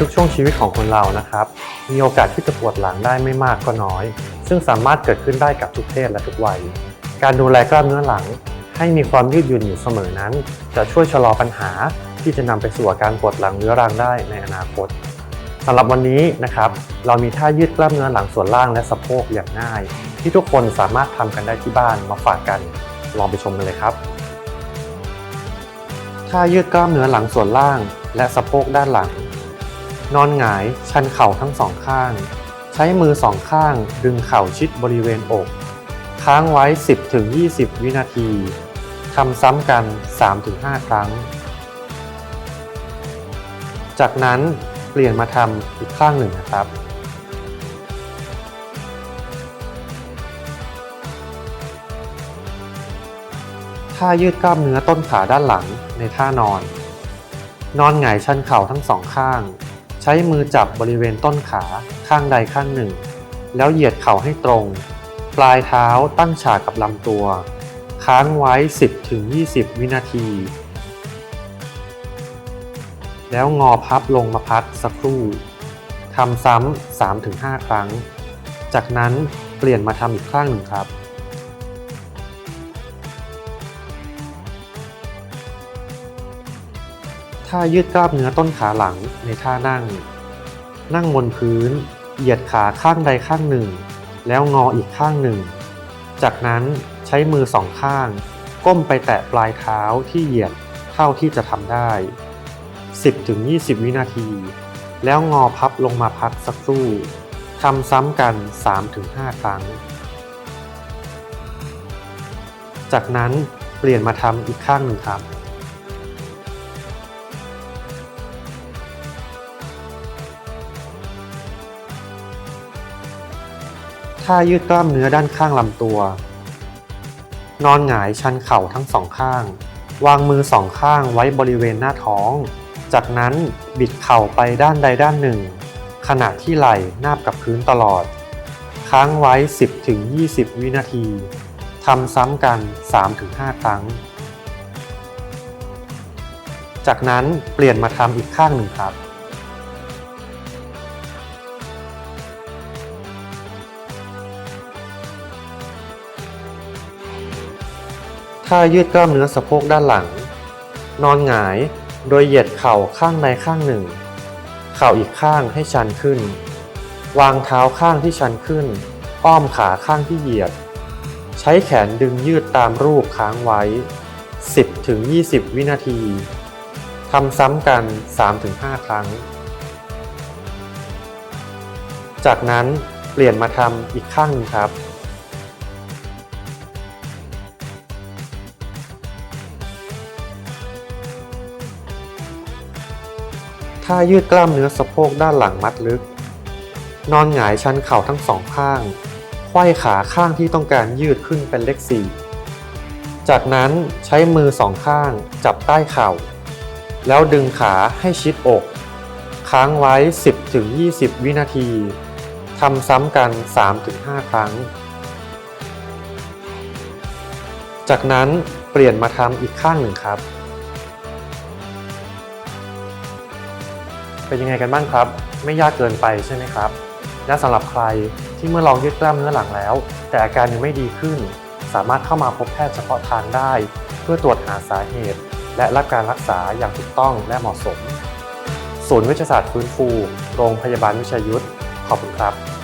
ทุกช่วงชีวิตของคนเรานะครับ มีโอกาสที่จะปวดหลังได้ไม่มากก็น้อย ซึ่งสามารถเกิดขึ้นได้กับทุกเพศและทุกวัย การดูแลกล้ามเนื้อหลัง ให้มีความยืดหยุ่นอยู่เสมอนั้น จะช่วยชะลอปัญหาที่จะนำไปสู่อาการปวดหลังเรื้อรังได้ในอนาคตสำหรับวันนี้นะครับ เรามีท่ายืดกล้ามเนื้อหลังส่วนล่างและสะโพกอย่างง่าย ที่ทุกคนสามารถทำกันได้ที่บ้านมาฝากกัน ลองไปชมกันเลยครับท่ายืดกล้ามเนื้อหลังส่วนล่าง และสะโพกด้านหลัง นอนหงายชันเข่าทั้งสองข้าง ใช้มือสองข้างดึงเข่าชิดบริเวณอก ค้างไว้ 10-20 วินาทีทำซ้ำกัน 3-5 ครั้ง จากนั้นเปลี่ยนมาทำอีกข้างหนึ่งนะครับท่ายืดกล้ามเนื้อต้นขาด้านหลังในท่านอน นอนหงายชันเข่าทั้งสองข้าง ช้มือจับบริเวณต้นขาข้างใดข้างหนึ่ง แล้วเหยียดเข่าให้ตรง ปลายเท้าตั้งฉากกับลำตัว ค้างไว้ 10-20 วินาที แล้วงอพับลงมาพักสักครู่ทำซ้ำ3-5 ครั้ง จากนั้นเปลี่ยนมาทำอีกข้างหนึ่งครับ ท่ายืดกล้ามเนื้อต้นขาหลังในท่านั่ง นั่งบนพื้น เหยียดขาข้างใดข้างหนึ่ง แล้วงออีกข้างหนึ่ง จากนั้นใช้มือสองข้าง ก้มไปแตะปลายเท้าที่เหยียดเท่าที่จะทำได้ 10-20 วินาที แล้วงอพับลงมาพักสักครู่ทำซ้ำกัน 3-5 ครั้ง จากนั้นเปลี่ยนมาทำอีกข้างหนึ่งครับ ท่ายืดกล้ามเนื้อด้านข้างลำตัว นอนหงายชันเข่าทั้งสองข้าง วางมือสองข้างไว้บริเวณหน้าท้อง จากนั้นบิดเข่าไปด้านใดด้านหนึ่ง ขณะที่ไหล่นาบกับพื้นตลอด ค้างไว้ 10-20 วินาทีทำซ้ำกัน 3-5 ครั้ง จากนั้นเปลี่ยนมาทำอีกข้างหนึ่งครับ ท่ายืดกล้ามเนื้อสะโพกด้านหลัง นอนหงายโดยเหยียดเข่าข้างใดข้างหนึ่ง เข่าอีกข้างให้ชันขึ้น วางเท้าข้างที่ชันขึ้น อ้อมขาข้างที่เหยียด ใช้แขนดึงยืดตามรูปค้างไว้ 10-20 วินาทีทำซ้ำกัน 3-5 ครั้ง จากนั้นเปลี่ยนมาทำอีกข้างนึงครับ ท่ายืดกล้ามเนื้อสะโพกด้านหลังมัดลึก นอนหงายชันเข่าทั้งสองข้าง ไขว้ขาข้างที่ต้องการยืดขึ้นเป็นเลขสี่จากนั้นใช้มือสองข้าง จับใต้เข่า แล้วดึงขาให้ชิดอก ค้างไว้ 10-20 วินาทีทำซ้ำกัน 3-5 ครั้ง จากนั้นเปลี่ยนมาทำอีกข้างหนึ่งครับ เป็นยังไงกันบ้างครับ ไม่ยากเกินไปใช่ไหมครับ และสำหรับใครที่เมื่อลองยืดกล้ามเนื้อหลังแล้ว แต่อาการยังไม่ดีขึ้น สามารถเข้ามาพบแพทย์เฉพาะทางได้ เพื่อตรวจหาสาเหตุ และรับการรักษาอย่างถูกต้องและเหมาะสม ศูนย์วิชาศาสตร์ฟื้นฟู โรงพยาบาลวิชยยุทธขอบคุณครับ